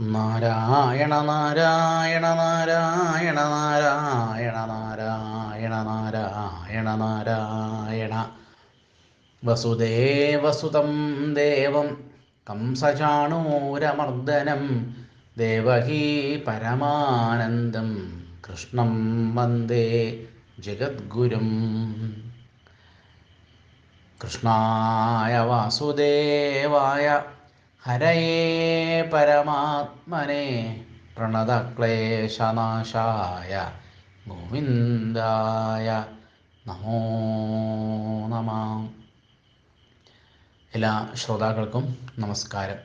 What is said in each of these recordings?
നാരായണ നാരായണ നാരായണ നാരായണ നാരായണ നാരായണ നാരായണ. വസുദേവസുതം ദേവം കംസചാണൂരമർദ്ദനം ദേവകീ പരമാനന്ദം കൃഷ്ണം വന്ദേ ജഗദ്ഗുരും. കൃഷ്ണായ വാസുദേവായ ഹരയേ പരമാത്മനെ പ്രണതക്ലേശനാശായ ഗോവിന്ദായ നമോ നമ. എല്ലാ ശ്രോതാക്കൾക്കും നമസ്കാരം.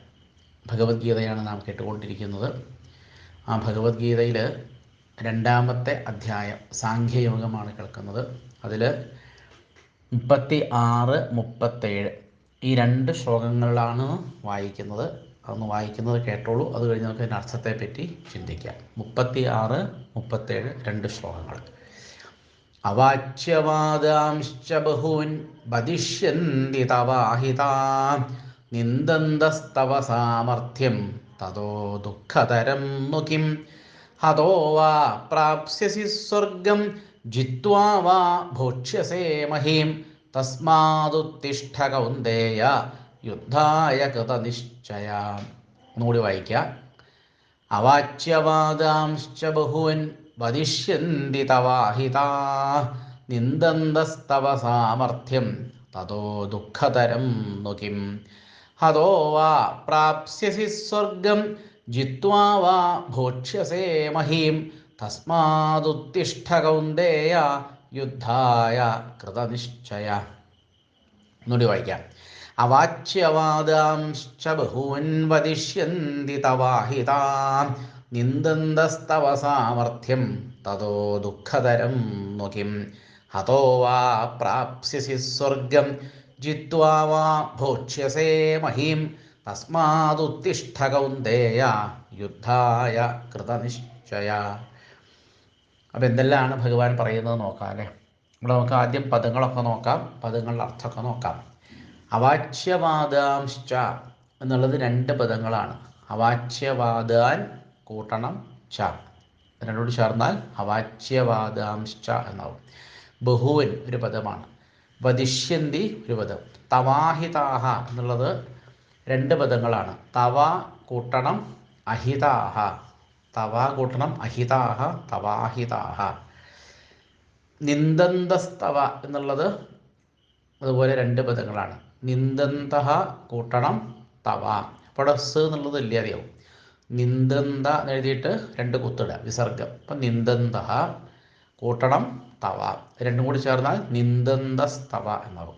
ഭഗവത്ഗീതയാണ് നാം കേട്ടുകൊണ്ടിരിക്കുന്നത്. ആ ഭഗവത്ഗീതയിൽ രണ്ടാമത്തെ അധ്യായം സാഖ്യയോഗമാണ് കേൾക്കുന്നത്. അതിൽ മുപ്പത്തി ആറ് മുപ്പത്തേഴ് ഈ രണ്ട് ശ്ലോകങ്ങളിലാണ് വായിക്കുന്നത്. അതൊന്ന് വായിക്കുന്നത് കേട്ടോളൂ. അത് കഴിഞ്ഞ് നമുക്ക് അതിന്റെ അർത്ഥത്തെപ്പറ്റി ചിന്തിക്കാം. മുപ്പത്തി ആറ് മുപ്പത്തേഴ് രണ്ട് ശ്ലോകങ്ങൾ. അവാച്യവാദാംശ്ച ബഹൂൻ വദിഷ്യന്തി തവാഹിതാ നിന്ദന്തസ്തവ സാമർഥ്യം തതോ ദുഃഖതരം മുഖിം ഹതോ വാ പ്രാപ്സ്യസി സ്വർഗം ജിത്വാ വാ ഭോക്ഷ്യസേ മഹീം. തസ്മാതുത്തിഷ്ഠ കൗന്ദേയ യുദ്ധായ കൃതനിശ്ചയ. ഒന്നുകൂടി വായിക്കാം. അവാച്യവാദാംശ്ച ബഹുവൻ വദിഷ്യന്തി തവാഹിതാ. നിന്ദന്തസ്തവ സാമർഥ്യം തതോ ദുഃഖതരം നുകിം ഹതോ വാ പ്രാപ്സ്യസി സ്വർഗം ജിത്വാ വാ ഭോക്ഷ്യസേ മഹീം. തസ്മാതുത്തിഷ്ഠ കൗന്ദേയ യുദ്ധായ കൃതനിശ്ചയ. ഒന്നുകൂടി വായിക്കാം. അവാച്യവാദാംശ്ച ബഹുവൻ വദിഷ്യന്തി തവാഹിതാം. നിന്ദന്തസ്തവ സാമർഥ്യം തതോ ദുഃഖതരം നുകിം ഹതോ വാ പ്രാപ്സ്യസി സ്വർഗം ജിത്വാ വാ ഭോക്ഷ്യസേ മഹീം. തസ്മാതുത്തിഷ്ഠ കൗന്ദേയ യുദ്ധായ കൃതനിശ്ചയ. അപ്പം എന്തെല്ലാമാണ് ഭഗവാൻ പറയുന്നത് നോക്കാം അല്ലേ? ഇവിടെ നമുക്ക് ആദ്യം പദങ്ങളൊക്കെ നോക്കാം പദങ്ങളുടെ അർത്ഥമൊക്കെ നോക്കാം. അവാച്യവാദാംശ്ച എന്നുള്ളത് രണ്ട് പദങ്ങളാണ്. അവാച്യവാദാൻ കൂട്ടണം ച. രണ്ടോട് ചേർന്നാൽ അവാച്യവാദാംശ്ച എന്നാവും. ബഹുവൻ ഒരു പദമാണ്. വധിഷ്യന്തി ഒരു പദം. തവാഹിതാഹ എന്നുള്ളത് രണ്ട് പദങ്ങളാണ്. തവ കൂട്ടണം അഹിതാഹ. തവ കൂട്ടണം അഹിതാഹ തവാഹിതാഹ. നിന്ദന്തസ്തവ എന്നുള്ളത് അതുപോലെ രണ്ട് പദങ്ങളാണ്. നിന്ദന്ത കൂട്ടണം തവ. അപ്പോൾ സ് എന്നുള്ളത് ഇല്ലാതെയാവും നിന്ദന്ത എഴുതിയിട്ട് രണ്ട് കുത്തിടുക വിസർഗം. അപ്പം നിന്ദന്ത കൂട്ടണം തവ. രണ്ടും കൂടി ചേർന്നാൽ നിന്ദന്തസ്തവ എന്നാവും.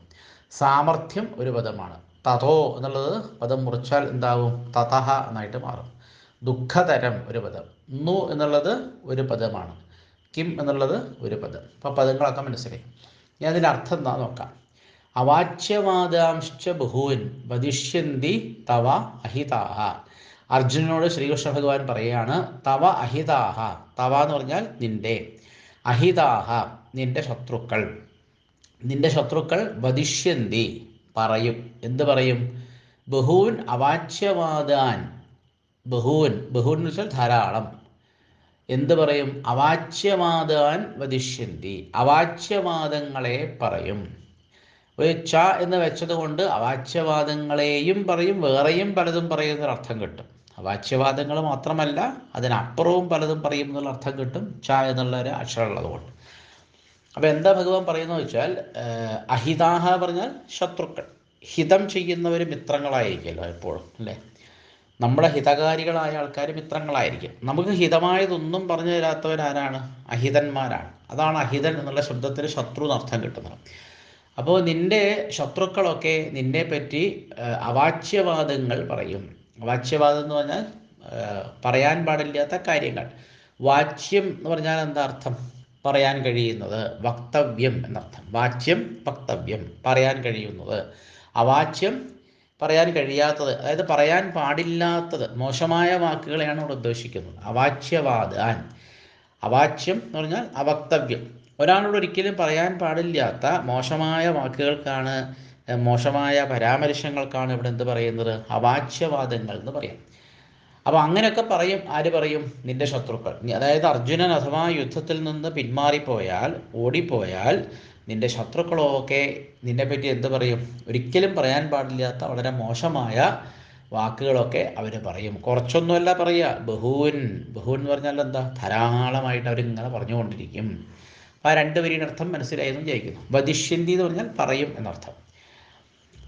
സാമർഥ്യം ഒരു പദമാണ്. തതോ എന്നുള്ളത് പദം മുറിച്ചാൽ എന്താവും? തതഹ എന്നായിട്ട് മാറും. ദുഃഖതരം ഒരു പദം. നു എന്നുള്ളത് ഒരു പദമാണ്. കിം എന്നുള്ളത് ഒരു പദം. അപ്പോൾ പദങ്ങളൊക്കെ മനസ്സിലായി. ഞാൻ അതിന്റെ അർത്ഥം എന്താ നോക്കാം. അവാച്യവാദാംശ്ച ബഹൂൻ വധിഷ്യന്തി തവ അഹിതാഹ. അർജുനനോട് ശ്രീകൃഷ്ണ ഭഗവാൻ പറയുകയാണ് തവ അഹിതാഹ. തവ എന്ന് പറഞ്ഞാൽ നിന്റെ. അഹിതാഹ നിന്റെ ശത്രുക്കൾ. നിന്റെ ശത്രുക്കൾ വധിഷ്യന്തി പറയും. എന്ത് പറയും? ബഹൂൻ അവാച്യവാദാൻ ബഹൂൻ ബഹൂൻ എന്ന് വെച്ചാൽ ധാരാളം. എന്ത് പറയും? അവാച്യമാതാൻ വധിഷ്യന്തി അവാച്യവാദങ്ങളെ പറയും. ഒരു ച എന്ന് വെച്ചതുകൊണ്ട് അവാച്യവാദങ്ങളെയും പറയും വേറെയും പലതും പറയുന്നൊരു അർത്ഥം കിട്ടും. അവാച്യവാദങ്ങൾ മാത്രമല്ല അതിനപ്പുറവും പലതും പറയും എന്നുള്ള അർത്ഥം കിട്ടും ച എന്നുള്ള ഒരു അക്ഷരം ഉള്ളതുകൊണ്ട് അപ്പോൾ എന്താ ഭഗവാൻ പറയുന്നത് വെച്ചാൽ അഹിതാഹ പറഞ്ഞാൽ ശത്രുക്കൾ. ഹിതം ചെയ്യുന്നവർ മിത്രങ്ങളായിരിക്കുമല്ലോ എപ്പോഴും അല്ലേ? നമ്മുടെ ഹിതകാരികളായ ആൾക്കാർ മിത്രങ്ങളായിരിക്കും. നമുക്ക് ഹിതമായതൊന്നും പറഞ്ഞു തരാത്തവരാരാണ്? അഹിതന്മാരാണ്. അതാണ് അഹിതൻ എന്നുള്ള ശബ്ദത്തിന് ശത്രു എന്നർത്ഥം കിട്ടുന്നത്. അപ്പോൾ നിന്റെ ശത്രുക്കളൊക്കെ നിന്നെ പറ്റി അവാച്യവാദങ്ങൾ പറയും. അവാച്യവാദം എന്ന് പറഞ്ഞാൽ പറയാൻ പാടില്ലാത്ത കാര്യങ്ങൾ. വാച്യം എന്ന് പറഞ്ഞാൽ എന്താ അർത്ഥം? പറയാൻ കഴിയുന്നത്. വക്തവ്യം എന്നർത്ഥം. വാച്യം വക്തവ്യം. പറയാൻ കഴിയുന്നത്. അവാച്യം പറയാൻ കഴിയാത്തത് അതായത് പറയാൻ പാടില്ലാത്തത് മോശമായ വാക്കുകളെയാണ് ഇവിടെ ഉദ്ദേശിക്കുന്നത്. അവാച്യവാദാൻ അവാച്യം എന്ന് പറഞ്ഞാൽ അവക്തവ്യം. ഒരാളോട് ഒരിക്കലും പറയാൻ പാടില്ലാത്ത മോശമായ വാക്കുകൾക്കാണ് മോശമായ പരാമർശങ്ങൾക്കാണ് ഇവിടെ എന്ത് പറയുന്നത്? അവാച്യവാദങ്ങൾ എന്ന് പറയാം. അപ്പോൾ അങ്ങനെയൊക്കെ പറയും. ആര് പറയും? നിന്റെ ശത്രുക്കൾ. അതായത് അർജുനൻ അഥവാ യുദ്ധത്തിൽ നിന്ന് പിന്മാറിപ്പോയാൽ ഓടിപ്പോയാൽ നിന്റെ ശത്രുക്കളൊക്കെ നിന്നെപ്പറ്റി എന്ത് പറയും? ഒരിക്കലും പറയാൻ പാടില്ലാത്ത വളരെ മോശമായ വാക്കുകളൊക്കെ അവർ പറയും. കുറച്ചൊന്നുമല്ല പറയുക. ബഹൂൻ. ബഹൂൻ എന്ന് പറഞ്ഞാൽ എന്താ? ധാരാളമായിട്ട് അവരിങ്ങനെ പറഞ്ഞുകൊണ്ടിരിക്കും. അപ്പോൾ ആ രണ്ട് വരിയുടെ അർത്ഥം മനസ്സിലായെന്ന് വിചാരിക്കുന്നു. വധിഷ്യന്തി എന്ന് പറഞ്ഞാൽ പറയും എന്നർത്ഥം.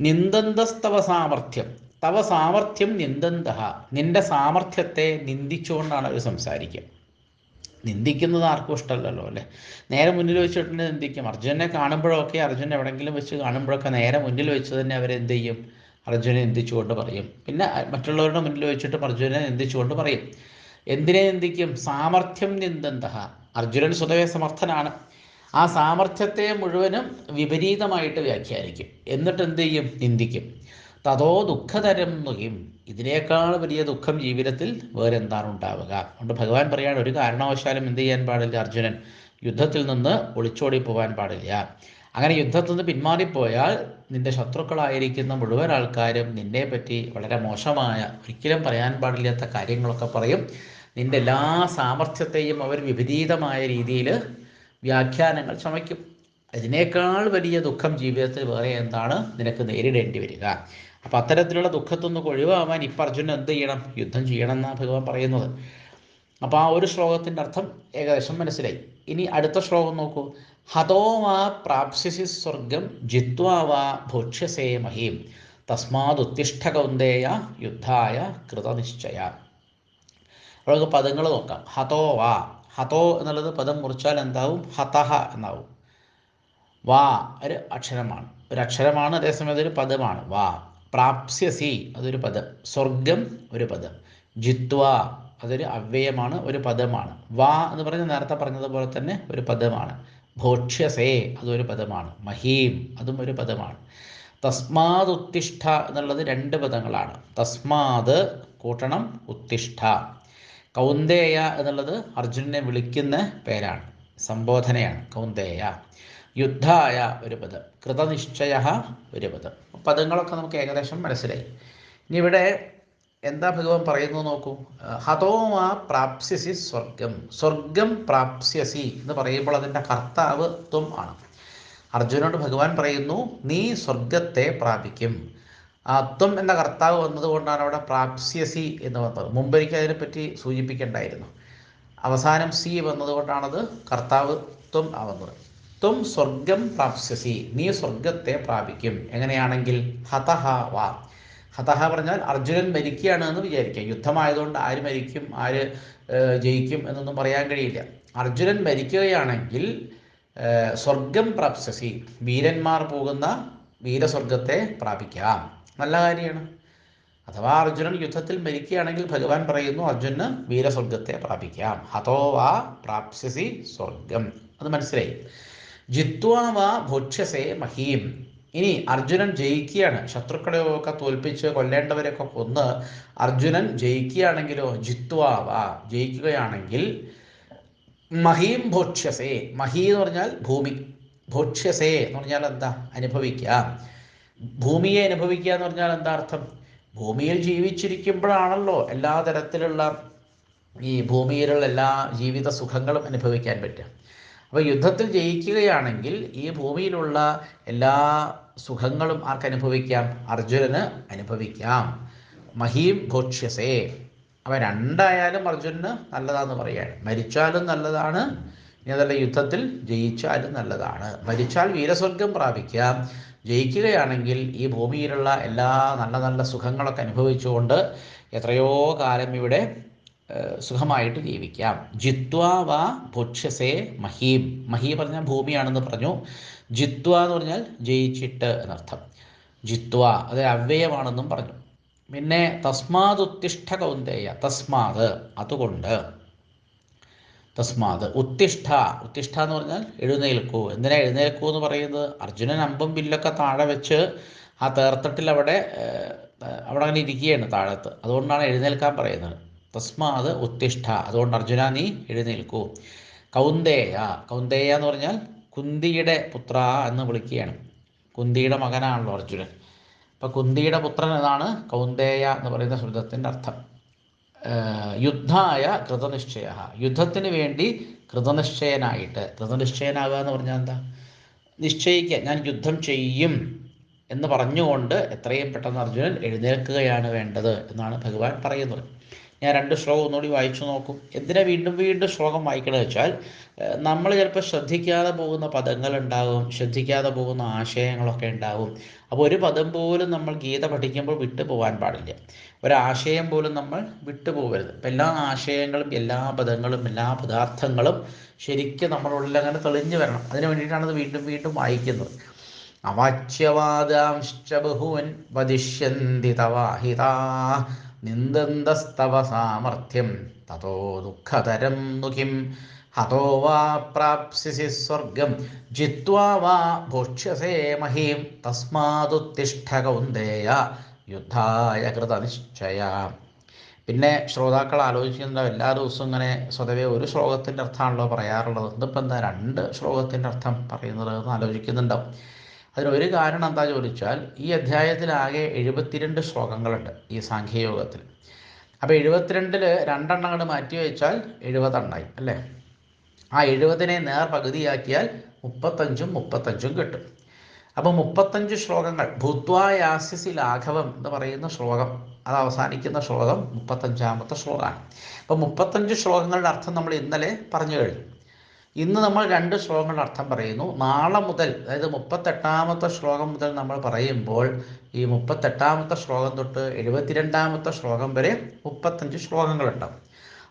നിന്ദന്തസ്തവ സാമർഥ്യം. തവ സാമർഥ്യം നിന്ദന്ത നിന്റെ സാമർഥ്യത്തെ നിന്ദിച്ചുകൊണ്ടാണ് അവർ സംസാരിക്കുക. നിന്ദിക്കുന്നത് ആർക്കും ഇഷ്ടമല്ലല്ലോ അല്ലേ? നേരെ മുന്നിൽ വെച്ചിട്ട് നിന്ദിക്കും. അർജുനെ കാണുമ്പോഴൊക്കെ അർജുൻ എവിടെയെങ്കിലും വെച്ച് കാണുമ്പോഴൊക്കെ നേരെ മുന്നിൽ വെച്ച് തന്നെ അവരെന്ത് ചെയ്യും? അർജുനെ നിന്ദിച്ചുകൊണ്ട് പറയും. പിന്നെ മറ്റുള്ളവരുടെ മുന്നിൽ വെച്ചിട്ട് അർജുനെ നിന്ദിച്ചുകൊണ്ട് പറയും. എന്തിനെ നിന്ദിക്കും? സാമർഥ്യം നിന്ദന്ത അർജുനൻ സ്വതവേ സമർത്ഥനാണ്. ആ സാമർഥ്യത്തെ മുഴുവനും വിപരീതമായിട്ട് വ്യാഖ്യാനിക്കും. എന്നിട്ട് എന്ത് ചെയ്യും? നിന്ദിക്കും. തതോ ദുഃഖതരം നുകിം ഇതിനേക്കാൾ വലിയ ദുഃഖം ജീവിതത്തിൽ വേറെന്താണ് ഉണ്ടാവുക? അതുകൊണ്ട് ഭഗവാൻ പറയാണ് ഒരു കാരണവശാലും എന്ത് ചെയ്യാൻ പാടില്ല അർജുനൻ. യുദ്ധത്തിൽ നിന്ന് ഒളിച്ചോടി പോകാൻ പാടില്ല. അങ്ങനെ യുദ്ധത്തിൽ നിന്ന് പിന്മാറിപ്പോയാൽ നിന്റെ ശത്രുക്കളായിരിക്കുന്ന മുഴുവൻ ആൾക്കാരും നിന്നെ പറ്റി വളരെ മോശമായ ഒരിക്കലും പറയാൻ പാടില്ലാത്ത കാര്യങ്ങളൊക്കെ പറയും. നിന്റെ എല്ലാ സാമർഥ്യത്തെയും അവർ വിപരീതമായ രീതിയിൽ വ്യാഖ്യാനങ്ങൾ ചമയ്ക്കും. അതിനേക്കാൾ വലിയ ദുഃഖം ജീവിതത്തിൽ വേറെ എന്താണ്? നിനക്ക് നേരിടേണ്ടി വരിക. അപ്പം അത്തരത്തിലുള്ള ദുഃഖത്തൊന്നും ഒഴിവാവാൻ ഇപ്പം അർജുനൻ എന്ത് ചെയ്യണം? യുദ്ധം ചെയ്യണം എന്നാണ് ഭഗവാൻ പറയുന്നത്. അപ്പോൾ ആ ഒരു ശ്ലോകത്തിന്റെ അർത്ഥം ഏകദേശം മനസ്സിലായി. ഇനി അടുത്ത ശ്ലോകം നോക്കൂ. ഹതോ വാ പ്രാപ്സ്യസി സ്വർഗം ജിത്വാ വാ ഭോക്ഷ്യസേ മഹീം. തസ്മാതുത്തിഷ്ഠ കൗന്ദേയ യുദ്ധായ കൃതനിശ്ചയ അവിടെ പദങ്ങൾ നോക്കാം. ഹതോ വാ. ഹതോ എന്നുള്ളത് പദം മുറിച്ചാൽ എന്താവും? ഹതഹ എന്നാവും. വാ ഒരു അക്ഷരമാണ്. ഒരു അക്ഷരമാണ് അതേസമയത്ത് ഒരു പദമാണ്. വാ. പ്രാപ്സ്യസി അതൊരു പദം. സ്വർഗം ഒരു പദം. ജിത്വ അതൊരു അവ്യയമാണ് ഒരു പദമാണ്. വാ എന്ന് പറഞ്ഞ നേരത്തെ പറഞ്ഞതുപോലെ തന്നെ ഒരു പദമാണ്. ഭോക്ഷ്യസേ അതൊരു പദമാണ്. മഹീം അതും ഒരു പദമാണ്. തസ്മാത് ഉത്തിഷ്ഠ എന്നുള്ളത് രണ്ട് പദങ്ങളാണ്. തസ്മാത് കൂട്ടണം ഉത്തിഷ്ഠ. കൗന്ദേയ എന്നുള്ളത് അർജുനനെ വിളിക്കുന്ന പേരാണ് സംബോധനയാണ് കൗന്ദേയ. യുദ്ധായ ഒരു പദം കൃതനിശ്ചയ ഒരു പദം. പദങ്ങളൊക്കെ നമുക്ക് ഏകദേശം മനസ്സിലായി. ഇനി ഇവിടെ എന്താ ഭഗവാൻ പറയുന്നത് നോക്കൂ. ഹതോമാ പ്രാപ്സ്യസി സ്വർഗം സ്വർഗം പ്രാപ്സ്യസി എന്ന് പറയുമ്പോൾ അതിന്റെ കർത്താവ് ത്വം ആണ്. അർജുനോട് ഭഗവാൻ പറയുന്നു നീ സ്വർഗത്തെ പ്രാപിക്കും. ത്വം എന്ന കർത്താവ് വന്നതുകൊണ്ടാണ് അവിടെ പ്രാപ്സ്യസി എന്ന് വന്നത് മുമ്പ് എനിക്ക് അതിനെപ്പറ്റി സൂചിപ്പിക്കേണ്ടായിരുന്നു. അവസാനം സി വന്നതുകൊണ്ടാണത് കർത്താവ് ത്വം ആവുന്നത്. ത്വം സ്വർഗം പ്രാപ്സ്യസി. നീ സ്വർഗത്തെ പ്രാപിക്കും. എങ്ങനെയാണെങ്കിൽ ഹതഹ വാ. ഹതഹ പറഞ്ഞാൽ അർജുനൻ മരിക്കുകയാണ് എന്ന് വിചാരിക്കുക യുദ്ധമായതുകൊണ്ട് ആര് മരിക്കും ആര് ജയിക്കും എന്നൊന്നും പറയാൻ കഴിയില്ല. അർജുനൻ മരിക്കുകയാണെങ്കിൽ സ്വർഗം പ്രാപ്സ്യസി. വീരന്മാർ പോകുന്ന വീരസ്വർഗത്തെ പ്രാപിക്കാം. നല്ല കാര്യമാണ്. അഥവാ അർജുനൻ യുദ്ധത്തിൽ മരിക്കുകയാണെങ്കിൽ ഭഗവാൻ പറയുന്നു അർജുനന് വീരസ്വർഗത്തെ പ്രാപിക്കാം. ഹതോ വാ പ്രാപ്സ്യസി സ്വർഗം. അത് മനസ്സിലായി. ജിത്വാ വാ ഭോക്ഷ്യസേ മഹീം. ഇനി അർജുനൻ ജയിക്കുകയാണ്. ശത്രുക്കളെയൊക്കെ തോൽപ്പിച്ച് കൊല്ലേണ്ടവരെയൊക്കെ കൊന്ന് അർജുനൻ ജയിക്കുകയാണെങ്കിലോ? ജിത്വാവ ജയിക്കുകയാണെങ്കിൽ മഹീം ഭോക്ഷ്യസേ. മഹി എന്ന് പറഞ്ഞാൽ ഭൂമി. ഭോക്ഷ്യസേ എന്ന് പറഞ്ഞാൽ എന്താ? അനുഭവിക്കുക. ഭൂമിയെ അനുഭവിക്കുക എന്ന് പറഞ്ഞാൽ എന്താ അർത്ഥം? ഭൂമിയിൽ ജീവിച്ചിരിക്കുമ്പോഴാണല്ലോ എല്ലാ തരത്തിലുള്ള ഈ ഭൂമിയിലുള്ള എല്ലാ ജീവിത സുഖങ്ങളും അനുഭവിക്കാൻ പറ്റുക. അപ്പോൾ യുദ്ധത്തിൽ ജയിക്കുകയാണെങ്കിൽ ഈ ഭൂമിയിലുള്ള എല്ലാ സുഖങ്ങളും ആർക്ക് അനുഭവിക്കാം? അർജുനന് അനുഭവിക്കാം. മഹീം ഭോക്ഷ്യസേ അവ രണ്ടായാലും അർജുനന് നല്ലതാന്ന് പറയാണ് മരിച്ചാലും നല്ലതാണ്. ഇനി അതല്ല യുദ്ധത്തിൽ ജയിച്ചാലും നല്ലതാണ്. മരിച്ചാൽ വീരസ്വർഗം പ്രാപിക്കാം. ജയിക്കുകയാണെങ്കിൽ ഈ ഭൂമിയിലുള്ള എല്ലാ നല്ല നല്ല സുഖങ്ങളൊക്കെ അനുഭവിച്ചുകൊണ്ട് എത്രയോ കാലം ഇവിടെ സുഖമായിട്ട് ജീവിക്കാം. ജിത്വാ വാ ഭുക്ഷ്യസേ മഹീം. മഹീ പറഞ്ഞാൽ ഭൂമിയാണെന്ന് പറഞ്ഞു. ജിത്വ എന്ന് പറഞ്ഞാൽ ജയിച്ചിട്ട് എന്നർത്ഥം. ജിത്വ അത് അവ്യയമാണെന്നും പറഞ്ഞു. പിന്നെ തസ്മാത് ഉത്തിഷ്ഠ കൗന്ദേയ തസ്മാത് അതുകൊണ്ട്. തസ്മാത് ഉത്തിഷ്ഠ. ഉത്തിഷ്ഠ എന്ന് പറഞ്ഞാൽ എഴുന്നേൽക്കൂ. എന്തിനാ എഴുന്നേൽക്കൂ എന്ന് പറയുന്നത്? അർജുനൻ അമ്പും വില്ലൊക്കെ താഴെ വെച്ച് ആ തേർത്തട്ടിൽ അവിടെ അവിടെ അങ്ങനെ ഇരിക്കുകയാണ് താഴത്ത്. അതുകൊണ്ടാണ് എഴുന്നേൽക്കാൻ പറയുന്നത്. തസ്മാത് ഉത്തിഷ്ഠ. അതുകൊണ്ട് അർജുന നീ എഴുന്നേൽക്കൂ. കൗന്ദേയ. കൗന്ദേയ എന്ന് പറഞ്ഞാൽ കുന്തിയുടെ പുത്ര എന്ന് വിളിക്കുകയാണ്. കുന്തിയുടെ മകനാണല്ലോ അർജുനൻ. അപ്പോൾ കുന്തിയുടെ പുത്രൻ എന്നാണ് കൗന്ദേയ എന്ന് പറയുന്ന ശബ്ദത്തിന്റെ അർത്ഥം. യുദ്ധായ കൃതനിശ്ചയ. യുദ്ധത്തിന് വേണ്ടി കൃതനിശ്ചയനായിട്ട്. കൃതനിശ്ചയനാകുക എന്ന് പറഞ്ഞാൽ എന്താ? നിശ്ചയിക്കുക. ഞാൻ യുദ്ധം ചെയ്യും എന്ന് പറഞ്ഞുകൊണ്ട് എത്രയും പെട്ടെന്ന് അർജുനൻ എഴുന്നേൽക്കുകയാണ് വേണ്ടത് എന്നാണ് ഭഗവാൻ പറയുന്നത്. ഞാൻ രണ്ട് ശ്ലോകം ഒന്നുകൂടി വായിച്ചു നോക്കും. എന്തിനാ വീണ്ടും വീണ്ടും ശ്ലോകം വായിക്കണമെന്ന് വെച്ചാൽ നമ്മൾ ചിലപ്പോൾ ശ്രദ്ധിക്കാതെ പോകുന്ന പദങ്ങൾ ഉണ്ടാകും ശ്രദ്ധിക്കാതെ പോകുന്ന ആശയങ്ങളൊക്കെ ഉണ്ടാകും. അപ്പോൾ ഒരു പദം പോലും നമ്മൾ ഗീത പഠിക്കുമ്പോൾ വിട്ടുപോകാൻ പാടില്ല. ഒരാശയം പോലും നമ്മൾ വിട്ടുപോകരുത് അപ്പം എല്ലാ ആശയങ്ങളും എല്ലാ പദങ്ങളും എല്ലാ പദാർത്ഥങ്ങളും ശരിക്കും നമ്മളുള്ളിൽ അങ്ങനെ തെളിഞ്ഞു വരണം. അതിന് വേണ്ടിയിട്ടാണ് ഇത് വീണ്ടും വീണ്ടും വായിക്കുന്നത്. അവാച്യവാദാംശ്ച ബഹുവൻ വദിഷ്യന്തി തവാഹിതാ നിന്ദന്തസ്തവ സാമർഥ്യം തതോ ദുഃഖതരം നുഖിം ഹതോ വാ പ്രാപ്സിസി സ്വർഗം ജിത്വാ വാ ഭോക്ഷ്യസേ മഹീം. തസ്മാതുത്തിഷ്ഠ കൗന്ദേയ. യുദ്ധായ കൃതനിശ്ചയ. പിന്നെ ശ്രോതാക്കൾ ആലോചിക്കുന്ന എല്ലാ ദിവസവും ഇങ്ങനെ സ്വതവേ ഒരു ശ്ലോകത്തിന്റെ അർത്ഥമാണല്ലോ പറയാറുള്ളത്. ഇതിപ്പോൾ എന്താ രണ്ട് ശ്ലോകത്തിന്റെ അർത്ഥം പറയുന്നത് എന്ന് ആലോചിക്കുന്നുണ്ടാവും. അതിനൊരു കാരണം എന്താ ചോദിച്ചാൽ ഈ അധ്യായത്തിലാകെ എഴുപത്തിരണ്ട് ശ്ലോകങ്ങളുണ്ട് ഈ സാഖ്യയോഗത്തിൽ. അപ്പോൾ എഴുപത്തിരണ്ടിൽ രണ്ടെണ്ണം അങ്ങോട്ട് മാറ്റി വെച്ചാൽ എഴുപതെണ്ണായി അല്ലേ? ആ എഴുപതിനെ നേർ പകുതിയാക്കിയാൽ മുപ്പത്തഞ്ചും മുപ്പത്തഞ്ചും കിട്ടും. അപ്പോൾ മുപ്പത്തഞ്ച് ശ്ലോകങ്ങൾ ഭൂത്വായാസ്യസി ലാഘവം എന്ന് പറയുന്ന ശ്ലോകം അത് അവസാനിക്കുന്ന ശ്ലോകം മുപ്പത്തഞ്ചാമത്തെ ശ്ലോകമാണ്. അപ്പോൾ മുപ്പത്തഞ്ച് ശ്ലോകങ്ങളുടെ അർത്ഥം നമ്മൾ ഇന്നലെ പറഞ്ഞു കഴിഞ്ഞു. ഇന്ന് നമ്മൾ രണ്ട് ശ്ലോകങ്ങളുടെ അർത്ഥം പറയുന്നു. നാളെ മുതൽ അതായത് മുപ്പത്തെട്ടാമത്തെ ശ്ലോകം മുതൽ നമ്മൾ പറയുമ്പോൾ ഈ മുപ്പത്തെട്ടാമത്തെ ശ്ലോകം തൊട്ട് എഴുപത്തിരണ്ടാമത്തെ ശ്ലോകം വരെ മുപ്പത്തഞ്ച് ശ്ലോകങ്ങളുണ്ടാവും.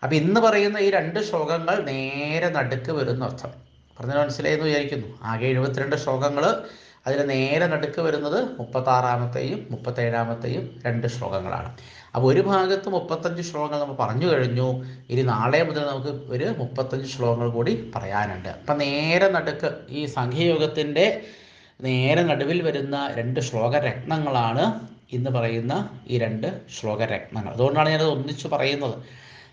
അപ്പോൾ ഇന്ന് പറയുന്ന ഈ രണ്ട് ശ്ലോകങ്ങൾ നേരെ നടുക്ക് വരുന്ന അർത്ഥം. പറഞ്ഞത് മനസ്സിലായെന്ന് വിചാരിക്കുന്നു. ആകെ എഴുപത്തിരണ്ട് ശ്ലോകങ്ങൾ അതിന് നേരെ നടുക്ക് വരുന്നത് മുപ്പത്താറാമത്തെയും മുപ്പത്തേഴാമത്തെയും രണ്ട് ശ്ലോകങ്ങളാണ്. അപ്പോൾ ഒരു ഭാഗത്ത് മുപ്പത്തഞ്ച് ശ്ലോകങ്ങൾ നമ്മൾ പറഞ്ഞു കഴിഞ്ഞു. ഇനി നാളെ മുതൽ നമുക്ക് ഒരു മുപ്പത്തഞ്ച് ശ്ലോകങ്ങൾ കൂടി പറയാനുണ്ട്. അപ്പം നേരെ നടുക്ക് ഈ സംഘയോഗത്തിന്റെ നേരെ നടുവിൽ വരുന്ന രണ്ട് ശ്ലോകരത്നങ്ങളാണ് ഇന്ന് പറയുന്ന ഈ രണ്ട് ശ്ലോകരത്നങ്ങൾ. അതുകൊണ്ടാണ് ഞാനത് ഒന്നിച്ച് പറയുന്നത്.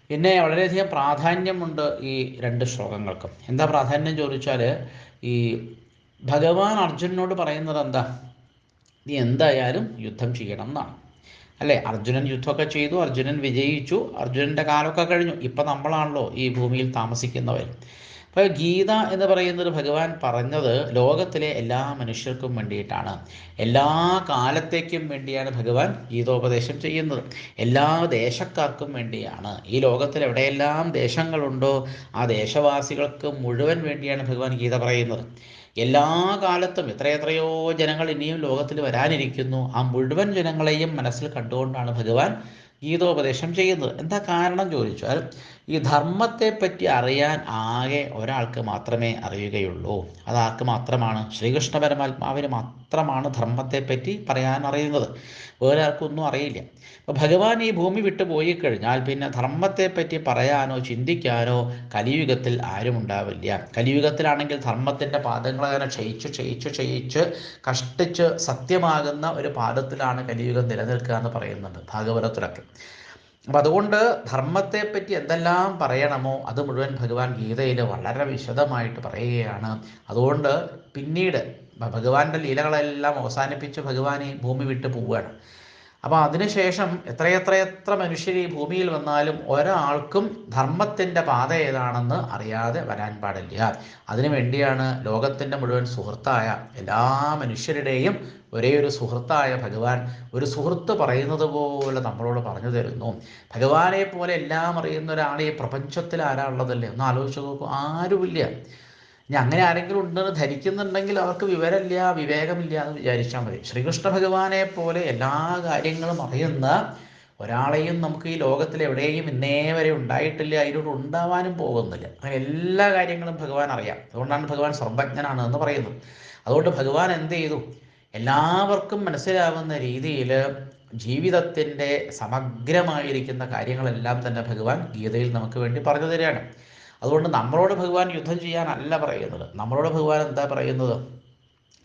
പിന്നെ വളരെയധികം പ്രാധാന്യമുണ്ട് ഈ രണ്ട് ശ്ലോകങ്ങൾക്കും. എന്താ പ്രാധാന്യം ചോദിച്ചാൽ ഈ ഭഗവാൻ അർജുനനോട് പറയുന്നത് എന്താ നീ എന്തായാലും യുദ്ധം ചെയ്യണം എന്നാണ്. അല്ലേ? അർജുനൻ യുദ്ധമൊക്കെ ചെയ്തു അർജുനൻ വിജയിച്ചു അർജുനന്റെ കാലമൊക്കെ കഴിഞ്ഞു. ഇപ്പം നമ്മളാണല്ലോ ഈ ഭൂമിയിൽ താമസിക്കുന്നവർ. അപ്പോൾ ഗീത എന്ന് പറയുന്നത് ഭഗവാൻ പറഞ്ഞത് ലോകത്തിലെ എല്ലാ മനുഷ്യർക്കും വേണ്ടിയിട്ടാണ്. എല്ലാ കാലത്തേക്കും വേണ്ടിയാണ് ഭഗവാൻ ഗീതോപദേശം ചെയ്യുന്നത്. എല്ലാ ദേശക്കാർക്കും വേണ്ടിയാണ്. ഈ ലോകത്തിൽ എവിടെയെല്ലാം ദേശങ്ങളുണ്ടോ ആ ദേശവാസികൾക്ക് മുഴുവൻ വേണ്ടിയാണ് ഭഗവാൻ ഗീത പറയുന്നത്. എല്ലാ കാലത്തും എത്രയെത്രയോ ജനങ്ങൾ ഇനിയും ലോകത്തിൽ വരാനിരിക്കുന്നു. ആ മുഴുവൻ ജനങ്ങളെയും മനസ്സിൽ കണ്ടുകൊണ്ടാണ് ഭഗവാൻ ഗീതോപദേശം ചെയ്യുന്നത്. എന്താ കാരണം ചോദിച്ചാൽ ഈ ധർമ്മത്തെപ്പറ്റി അറിയാൻ ആകെ ഒരാൾക്ക് മാത്രമേ അറിയുകയുള്ളൂ. അതാർക്ക് മാത്രമാണ്? ശ്രീകൃഷ്ണ പരമാത്മാവിന് മാത്രമാണ് ധർമ്മത്തെപ്പറ്റി പറയാൻ അറിയുന്നത്. വേറെ ആർക്കൊന്നും അറിയില്ല. അപ്പോൾ ഭഗവാൻ ഈ ഭൂമി വിട്ടു പോയി കഴിഞ്ഞാൽ പിന്നെ ധർമ്മത്തെപ്പറ്റി പറയാനോ ചിന്തിക്കാനോ കലിയുഗത്തിൽ ആരും ഉണ്ടാവില്ല. കലിയുഗത്തിലാണെങ്കിൽ ധർമ്മത്തിന്റെ പാദങ്ങൾ അങ്ങനെ ക്ഷയിച്ച് ക്ഷയിച്ച് ക്ഷയിച്ച് കഷ്ടിച്ച് സത്യമാകുന്ന ഒരു പാദത്തിലാണ് കലിയുഗം നിലനിൽക്കുക എന്ന് പറയുന്നുണ്ട് ഭാഗവതത്തിലൊക്കെ. അപ്പം അതുകൊണ്ട് ധർമ്മത്തെപ്പറ്റി എന്തെല്ലാം പറയണമോ അത് മുഴുവൻ ഭഗവാൻ ഗീതയിൽ വളരെ വിശദമായിട്ട് പറയുകയാണ്. അതുകൊണ്ട് പിന്നീട് ഭഗവാന്റെ ലീലകളെല്ലാം അവസാനിപ്പിച്ച് ഭഗവാൻ ഈ ഭൂമി വിട്ട് പോവുകയാണ്. അപ്പോൾ അതിനുശേഷം എത്രയെത്ര എത്ര മനുഷ്യർ ഈ ഭൂമിയിൽ വന്നാലും ഒരാൾക്കും ധർമ്മത്തിന്റെ പാത ഏതാണെന്ന് അറിയാതെ വരാൻ പാടില്ല. അതിനു വേണ്ടിയാണ് ലോകത്തിന്റെ മുഴുവൻ സുഹൃത്തായ എല്ലാ മനുഷ്യരുടെയും ഒരേ ഒരു സുഹൃത്തായ ഭഗവാൻ ഒരു സുഹൃത്ത് പറയുന്നത് പോലെ നമ്മളോട് പറഞ്ഞു തരുന്നു. ഭഗവാനെ പോലെ എല്ലാം അറിയുന്ന ഒരാൾ ഈ പ്രപഞ്ചത്തിൽ ആരാ ഉള്ളതല്ലേ? ഒന്ന് ആലോചിച്ച് നോക്കൂ. ആരുമില്ല. ഇനി അങ്ങനെ ആരെങ്കിലും ഉണ്ടെന്ന് ധരിക്കുന്നുണ്ടെങ്കിൽ അവർക്ക് വിവരമില്ല വിവേകമില്ല എന്ന് വിചാരിച്ചാൽ മതി. ശ്രീകൃഷ്ണ ഭഗവാനെ പോലെ എല്ലാ കാര്യങ്ങളും അറിയുന്ന ഒരാളെയും നമുക്ക് ഈ ലോകത്തിൽ എവിടെയും ഇന്നേ വരെ ഉണ്ടായിട്ടില്ല അതിലൂടെ ഉണ്ടാവാനും പോകുന്നില്ല. അങ്ങനെ എല്ലാ കാര്യങ്ങളും ഭഗവാൻ അറിയാം. അതുകൊണ്ടാണ് ഭഗവാൻ സർവജ്ഞനാണ് എന്ന് പറയുന്നത്. അതുകൊണ്ട് ഭഗവാൻ എന്ത് ചെയ്തു? എല്ലാവർക്കും മനസ്സിലാവുന്ന രീതിയിൽ ജീവിതത്തിന്റെ സമഗ്രമായിരിക്കുന്ന കാര്യങ്ങളെല്ലാം തന്നെ ഭഗവാൻ ഗീതയിൽ നമുക്ക് വേണ്ടി പറഞ്ഞു തരികയാണ്. അതുകൊണ്ട് നമ്മളോട് ഭഗവാൻ യുദ്ധം ചെയ്യാനല്ല പറയുന്നത്. നമ്മളോട് ഭഗവാൻ എന്താ പറയുന്നത്?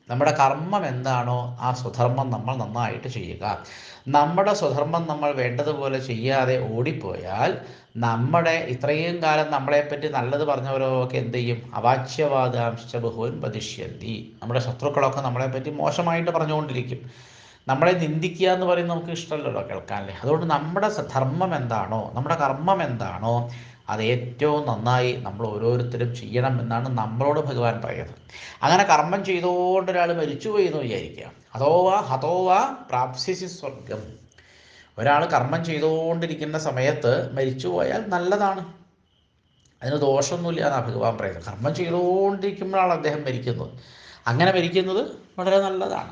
നമ്മുടെ കർമ്മം എന്താണോ ആ സ്വധർമ്മം നമ്മൾ നന്നായിട്ട് ചെയ്യുക. നമ്മുടെ സ്വധർമ്മം നമ്മൾ വേണ്ടതുപോലെ ചെയ്യാതെ ഓടിപ്പോയാൽ നമ്മുടെ ഇത്രയും കാലം നമ്മളെപ്പറ്റി നല്ലത് പറഞ്ഞവരൊക്കെ എന്ത് ചെയ്യും? അവാച്യവാദാംശ ബഹുവൻ പതിഷ്യന്തി. നമ്മുടെ ശത്രുക്കളൊക്കെ നമ്മളെപ്പറ്റി മോശമായിട്ട് പറഞ്ഞുകൊണ്ടിരിക്കും. നമ്മളെ നിന്ദിക്കുക എന്ന് പറയുന്നത് നമുക്ക് ഇഷ്ടമല്ലല്ലോ കേൾക്കാനല്ലേ അതുകൊണ്ട് നമ്മുടെ ധർമ്മം എന്താണോ നമ്മുടെ കർമ്മം എന്താണോ അത് ഏറ്റവും നന്നായി നമ്മൾ ഓരോരുത്തരും ചെയ്യണം എന്നാണ് നമ്മളോട് ഭഗവാൻ പറയുന്നത്. അങ്ങനെ കർമ്മം ചെയ്തുകൊണ്ട് ഒരാൾ മരിച്ചുപോയി എന്ന് വിചാരിക്കുക. അതോവാ ഹതോവാ പ്രാപ്സിസി സ്വർഗം ഒരാൾ കർമ്മം ചെയ്തുകൊണ്ടിരിക്കുന്ന സമയത്ത് മരിച്ചു പോയാൽ നല്ലതാണ്. അതിന് ദോഷമൊന്നുമില്ല എന്നാണ് ഭഗവാൻ പറയുന്നത്. കർമ്മം ചെയ്തുകൊണ്ടിരിക്കുമ്പോഴാണ് അദ്ദേഹം മരിക്കുന്നത്. അങ്ങനെ മരിക്കുന്നത് വളരെ നല്ലതാണ്.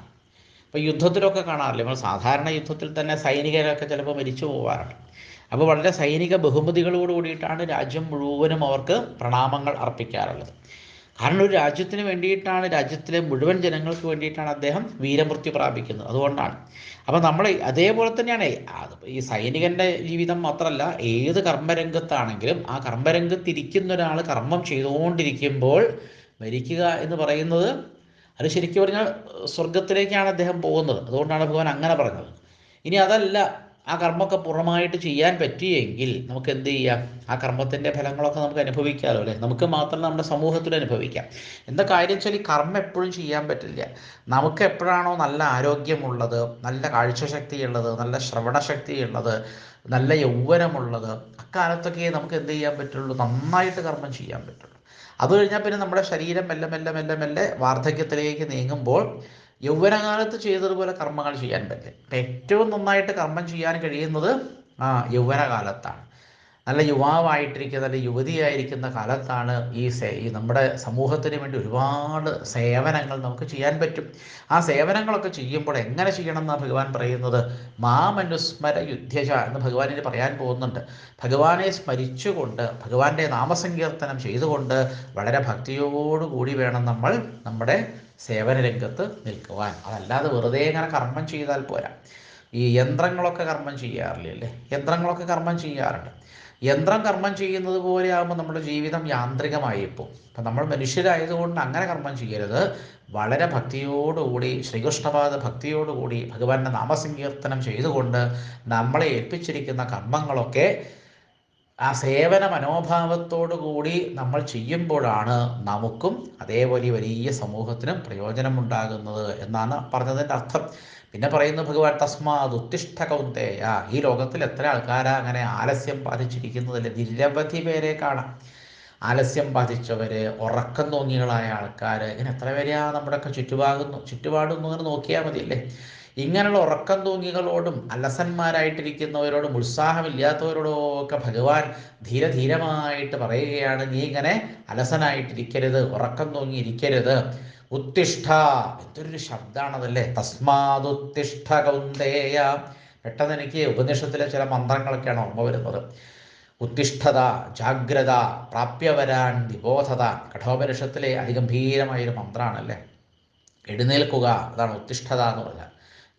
ഇപ്പോൾ യുദ്ധത്തിലൊക്കെ കാണാറില്ല? നമ്മൾ സാധാരണ യുദ്ധത്തിൽ തന്നെ സൈനികരൊക്കെ ചിലപ്പോൾ മരിച്ചു പോകാറുണ്ട് അപ്പോൾ വളരെ സൈനിക ബഹുമതികളോട് കൂടിയിട്ടാണ് രാജ്യം മുഴുവനും അവർക്ക് പ്രണാമങ്ങൾ അർപ്പിക്കാറുള്ളത്. കാരണം ഒരു രാജ്യത്തിന് വേണ്ടിയിട്ടാണ് രാജ്യത്തിലെ മുഴുവൻ ജനങ്ങൾക്ക് വേണ്ടിയിട്ടാണ് അദ്ദേഹം വീരമൃത്യു പ്രാപിക്കുന്നത്. അതുകൊണ്ടാണ്. അപ്പോൾ നമ്മൾ അതേപോലെ തന്നെയാണ് ഈ സൈനികന്റെ ജീവിതം മാത്രമല്ല ഏത് കർമ്മരംഗത്താണെങ്കിലും ആ കർമ്മരംഗത്തിരിക്കുന്ന ഒരാൾ കർമ്മം ചെയ്തുകൊണ്ടിരിക്കുമ്പോൾ മരിക്കുക എന്ന് പറയുന്നത് അത് ശരിക്കും പറഞ്ഞാൽ സ്വർഗത്തിലേക്കാണ് അദ്ദേഹം പോകുന്നത്. അതുകൊണ്ടാണ് ഭഗവാൻ അങ്ങനെ പറഞ്ഞത്. ഇനി അതല്ല ആ കർമ്മമൊക്കെ പൂർണമായിട്ട് ചെയ്യാൻ പറ്റിയെങ്കിൽ നമുക്ക് എന്ത് ചെയ്യാം? ആ കർമ്മത്തിന്റെ ഫലങ്ങളൊക്കെ നമുക്ക് അനുഭവിക്കാമല്ലോ അല്ലേ? നമുക്ക് മാത്രം നമ്മുടെ സമൂഹത്തിൽ അനുഭവിക്കാം. എന്താ കാര്യം വെച്ചാൽ ഈ കർമ്മം എപ്പോഴും ചെയ്യാൻ പറ്റില്ല. നമുക്ക് എപ്പോഴാണോ നല്ല ആരോഗ്യമുള്ളത് നല്ല കാഴ്ചശക്തിയുള്ളത് നല്ല ശ്രവണശക്തിയുള്ളത് നല്ല യൗവനമുള്ളത് അക്കാലത്തൊക്കെ നമുക്ക് എന്ത് ചെയ്യാൻ പറ്റുള്ളൂ? നന്നായിട്ട് കർമ്മം ചെയ്യാൻ പറ്റുള്ളൂ. അത് കഴിഞ്ഞാൽ പിന്നെ നമ്മുടെ ശരീരം മെല്ലെ മെല്ലെ മെല്ലെ മെല്ലെ വാർദ്ധക്യത്തിലേക്ക് നീങ്ങുമ്പോൾ യൗവനകാലത്ത് ചെയ്തതുപോലെ കർമ്മങ്ങൾ ചെയ്യാൻ പറ്റില്ല ഏറ്റവും നന്നായിട്ട് കർമ്മം ചെയ്യാൻ കഴിയുന്നത് ആ യൗവനകാലത്താണ്. നല്ല യുവാവായിട്ടിരിക്കുന്ന നല്ല യുവതിയായിരിക്കുന്ന കാലത്താണ് ഈ സേ ഈ നമ്മുടെ സമൂഹത്തിന് വേണ്ടി ഒരുപാട് സേവനങ്ങൾ നമുക്ക് ചെയ്യാൻ പറ്റും. ആ സേവനങ്ങളൊക്കെ ചെയ്യുമ്പോൾ എങ്ങനെ ചെയ്യണം എന്നാണ് ഭഗവാൻ പറയുന്നത്? മാമനുസ്മര യുദ്ധജ എന്ന് ഭഗവാനിന് പറയാൻ പോകുന്നുണ്ട്. ഭഗവാനെ സ്മരിച്ചുകൊണ്ട് ഭഗവാന്റെ നാമസങ്കീർത്തനം ചെയ്തുകൊണ്ട് വളരെ ഭക്തിയോടുകൂടി വേണം നമ്മൾ നമ്മുടെ സേവന രംഗത്ത് നിൽക്കുവാൻ. അതല്ലാതെ വെറുതെ ഇങ്ങനെ കർമ്മം ചെയ്താൽ പോരാ. ഈ യന്ത്രങ്ങളൊക്കെ കർമ്മം ചെയ്യാറില്ലേ യന്ത്രങ്ങളൊക്കെ കർമ്മം ചെയ്യാറുണ്ട്. യന്ത്രം കർമ്മം ചെയ്യുന്നത് പോലെ ആകുമ്പോൾ നമ്മുടെ ജീവിതം യാന്ത്രികമായി പോകും അപ്പം നമ്മൾ മനുഷ്യരായതുകൊണ്ട് അങ്ങനെ കർമ്മം ചെയ്യരുത്. വളരെ ഭക്തിയോടുകൂടി ശ്രീകൃഷ്ണപാദ ഭക്തിയോടുകൂടി ഭഗവാന്റെ നാമസങ്കീർത്തനം ചെയ്തുകൊണ്ട് നമ്മളെ ഏൽപ്പിച്ചിരിക്കുന്ന കർമ്മങ്ങളൊക്കെ ആ സേവന മനോഭാവത്തോടു കൂടി നമ്മൾ ചെയ്യുമ്പോഴാണ് നമുക്കും അതേപോലെ വലിയ സമൂഹത്തിനും പ്രയോജനമുണ്ടാകുന്നത് എന്നാണ് പറഞ്ഞതിന്റെ അർത്ഥം. പിന്നെ പറയുന്നു ഭഗവാൻ തസ്മാത് ഉത്തിഷ്ഠ കൗന്ദേയ ഈ ലോകത്തിൽ എത്ര ആൾക്കാരാ അങ്ങനെ ആലസ്യം ബാധിച്ചിരിക്കുന്നതിൽ നിരവധി പേരെ കാണാം. ആലസ്യം ബാധിച്ചവര് ഉറക്കം തോന്നികളായ ആൾക്കാർ ഇങ്ങനെ എത്ര പേരെയാ നമ്മുടെയൊക്കെ ചുറ്റുപാകുന്നു ചുറ്റുപാടുന്നു ഇങ്ങനെ നോക്കിയാൽ മതിയല്ലേ? ഇങ്ങനെയുള്ള ഉറക്കം തൂങ്ങികളോടും അലസന്മാരായിട്ടിരിക്കുന്നവരോടും ഉത്സാഹമില്ലാത്തവരോടും ഒക്കെ ഭഗവാൻ ധീരധീരമായിട്ട് പറയുകയാണ് നീ ഇങ്ങനെ അലസനായിട്ടിരിക്കരുത് ഉറക്കം തൂങ്ങി ഇരിക്കരുത് ഉത്തിഷ്ഠ എന്തൊരു ശബ്ദമാണതല്ലേ തസ്മാതുത്തിഷ്ഠ കൗന്ദേയ. പെട്ടെന്ന് എനിക്ക് ഉപനിഷത്തിലെ ചില മന്ത്രങ്ങളൊക്കെയാണ് ഓർമ്മ വരുന്നത്. ഉത്തിഷ്ഠത ജാഗ്രത പ്രാപ്യവരാൻ നിബോധത കഠോപനിഷത്തിലെ അതിഗംഭീരമായൊരു മന്ത്രമാണല്ലേ എഴുന്നേൽക്കുക അതാണ് ഉത്തിഷ്ഠത എന്ന് പറഞ്ഞാൽ.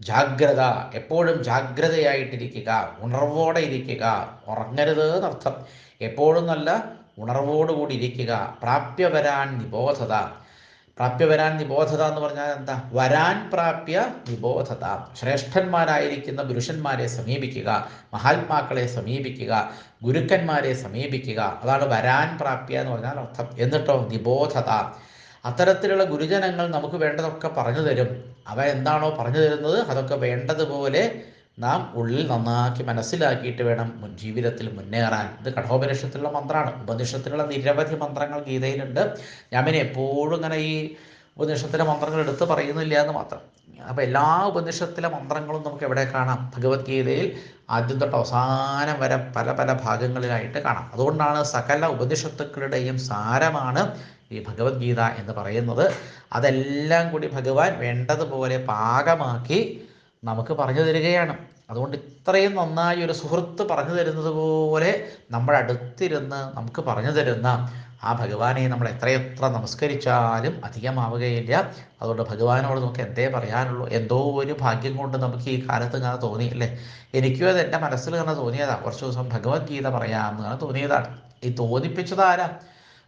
ജാഗ്രത എപ്പോഴും ജാഗ്രതയായിട്ടിരിക്കുക ഉണർവോടെ ഇരിക്കുക ഉറങ്ങരുത് എന്നർത്ഥം. എപ്പോഴും നല്ല ഉണർവോടുകൂടി ഇരിക്കുക. പ്രാപ്യവരാൻ നിബോധത. പ്രാപ്യവരാൻ നിബോധത എന്ന് പറഞ്ഞാൽ എന്താ? വരാൻ പ്രാപ്യ നിബോധത. ശ്രേഷ്ഠന്മാരായിരിക്കുന്ന പുരുഷന്മാരെ സമീപിക്കുക മഹാത്മാക്കളെ സമീപിക്കുക ഗുരുക്കന്മാരെ സമീപിക്കുക. അതാണ് വരാൻ പ്രാപ്യ എന്ന് പറഞ്ഞാൽ അർത്ഥം. എന്നിട്ടോ നിബോധത. അത്തരത്തിലുള്ള ഗുരുജനങ്ങൾ നമുക്ക് വേണ്ടതൊക്കെ പറഞ്ഞു തരും. അവ എന്താണോ പറഞ്ഞു തരുന്നത് അതൊക്കെ വേണ്ടതുപോലെ നാം ഉള്ളിൽ നന്നാക്കി മനസ്സിലാക്കിയിട്ട് വേണം ജീവിതത്തിൽ മുന്നേറാൻ. ഇത് കഠോപനിഷത്തിലുള്ള മന്ത്രമാണ് ഉപനിഷത്തിലുള്ള നിരവധി മന്ത്രങ്ങൾ ഗീതയിലുണ്ട്. ഞാൻ പിന്നെ എപ്പോഴും ഇങ്ങനെ ഈ ഉപനിഷത്തിലെ മന്ത്രങ്ങൾ എടുത്ത് പറയുന്നില്ല എന്ന് മാത്രം. അപ്പോൾ എല്ലാ ഉപനിഷത്തിലെ മന്ത്രങ്ങളും നമുക്ക് എവിടെ കാണാം? ഭഗവത്ഗീതയിൽ ആദ്യം തൊട്ട് അവസാനം വരെ പല പല ഭാഗങ്ങളിലായിട്ട് കാണാം. അതുകൊണ്ടാണ് സകല ഉപനിഷത്തുക്കളുടെയും സാരമാണ് ഈ ഭഗവത്ഗീത എന്ന് പറയുന്നത്. അതെല്ലാം കൂടി ഭഗവാൻ വേണ്ടതുപോലെ പാകമാക്കി നമുക്ക് പറഞ്ഞു തരികയാണ്. അതുകൊണ്ട് ഇത്രയും നന്നായി ഒരു സുഹൃത്ത് പറഞ്ഞു തരുന്നത് പോലെ നമ്മളടുത്തിരുന്ന് നമുക്ക് പറഞ്ഞു തരുന്ന ആ ഭഗവാനെ നമ്മൾ എത്രയെത്ര നമസ്കരിച്ചാലും അധികമാവുകയില്ല. അതുകൊണ്ട് ഭഗവാനോട് നമുക്ക് എന്തേ പറയാനുള്ളൂ? എന്തോ ഒരു ഭാഗ്യം കൊണ്ട് നമുക്ക് ഈ കാലത്ത് ഇങ്ങനെ തോന്നിയില്ലേ എനിക്കും അത് എന്റെ മനസ്സിൽ ഇങ്ങനെ തോന്നിയതാണ് കുറച്ച് ദിവസം ഭഗവത്ഗീത പറയാമെന്നാണ് തോന്നിയതാണ്. ഈ തോന്നിപ്പിച്ചത് ആരാ?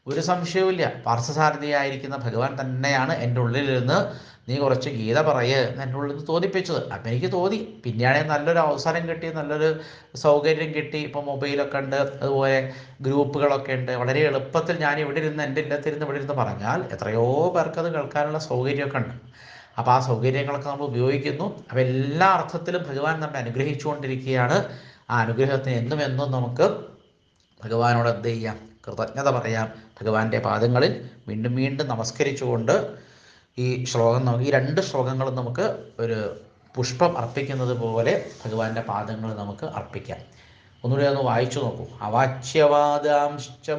ഒരു സംശയവുമില്ല. പാർത്ഥസാരഥിയായിരിക്കുന്ന ഭഗവാൻ തന്നെയാണ് എന്റെ ഉള്ളിലിരുന്ന് നീ കുറച്ച് ഗീത പറയ് എന്റെ ഉള്ളിൽ നിന്ന് തോന്നിപ്പിച്ചത്. അപ്പം എനിക്ക് തോന്നി. പിന്നെയാണെങ്കിൽ നല്ലൊരു അവസരം കിട്ടി നല്ലൊരു സൗകര്യം കിട്ടി. ഇപ്പോൾ മൊബൈലൊക്കെ ഉണ്ട് അതുപോലെ ഗ്രൂപ്പുകളൊക്കെ ഉണ്ട്. വളരെ എളുപ്പത്തിൽ ഞാൻ ഇവിടെ ഇരുന്ന് എന്റെ ഇല്ലത്തിരുന്ന് ഇവിടെ ഇരുന്ന് പറഞ്ഞാൽ എത്രയോ പേർക്ക് അത് കേൾക്കാനുള്ള സൗകര്യമൊക്കെ ഉണ്ട്. അപ്പോൾ ആ സൗകര്യങ്ങളൊക്കെ നമ്മൾ ഉപയോഗിക്കുന്നു. അപ്പോൾ എല്ലാ അർത്ഥത്തിലും ഭഗവാൻ നമ്മെ അനുഗ്രഹിച്ചുകൊണ്ടിരിക്കുകയാണ്. ആ അനുഗ്രഹത്തിന് എന്നും എന്നും നമുക്ക് ഭഗവാനോട് എന്ത് ചെയ്യാം? കൃതജ്ഞത പറയാം. ഭഗവാന്റെ പാദങ്ങളിൽ വീണ്ടും വീണ്ടും നമസ്കരിച്ചുകൊണ്ട് ഈ ശ്ലോകം നമുക്ക് ഈ രണ്ട് ശ്ലോകങ്ങളും നമുക്ക് ഒരു പുഷ്പം അർപ്പിക്കുന്നത് പോലെ ഭഗവാന്റെ പാദങ്ങൾ നമുക്ക് അർപ്പിക്കാം. ഒന്നുകൂടി ഒന്ന് വായിച്ചു നോക്കൂ. അവാച്യവാദാംശ്ച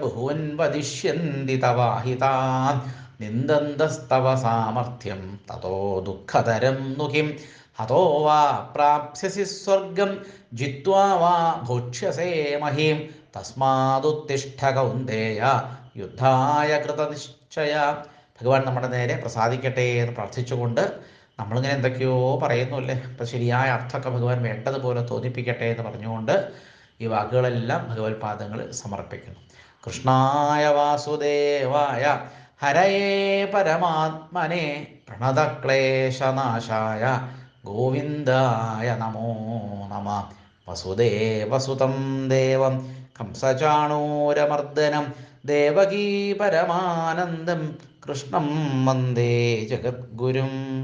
നിന്ദന്തസ്തവ സാമർഥ്യം തതോ ദുഃഖതരം നുകിം ഹതോ വാ പ്രാപ്സ്യസി സ്വർഗം ജിത്വാ വാ ഭോക്ഷ്യസേ മഹീം. തസ്മാതുത്തിഷ്ഠ കൗന്ദേയ യുദ്ധായ കൃതനിശ്ചയ. ഭഗവാൻ നമ്മുടെ നേരെ പ്രസാദിക്കട്ടെ എന്ന് പ്രാർത്ഥിച്ചുകൊണ്ട് നമ്മളിങ്ങനെ എന്തൊക്കെയോ പറയുന്നു അല്ലേ? അപ്പം ശരിയായ അർത്ഥമൊക്കെ ഭഗവാൻ വേണ്ടതുപോലെ തോന്നിപ്പിക്കട്ടെ എന്ന് പറഞ്ഞുകൊണ്ട് ഈ വാക്കുകളെല്ലാം ഭഗവത് പാദങ്ങൾ സമർപ്പിക്കുന്നു. കൃഷ്ണായ വാസുദേവായ ഹരയേ പരമാത്മനെ പ്രണതക്ലേശനാശായ ഗോവിന്ദായ നമോ നമ. വസുദേവസുതം ദേവം കംസചാണൂരമർദ്ദനം ദേവകീ പരമാനന്ദം. കൃഷ്ണം വന്ദേ ജഗദ്ഗുരും.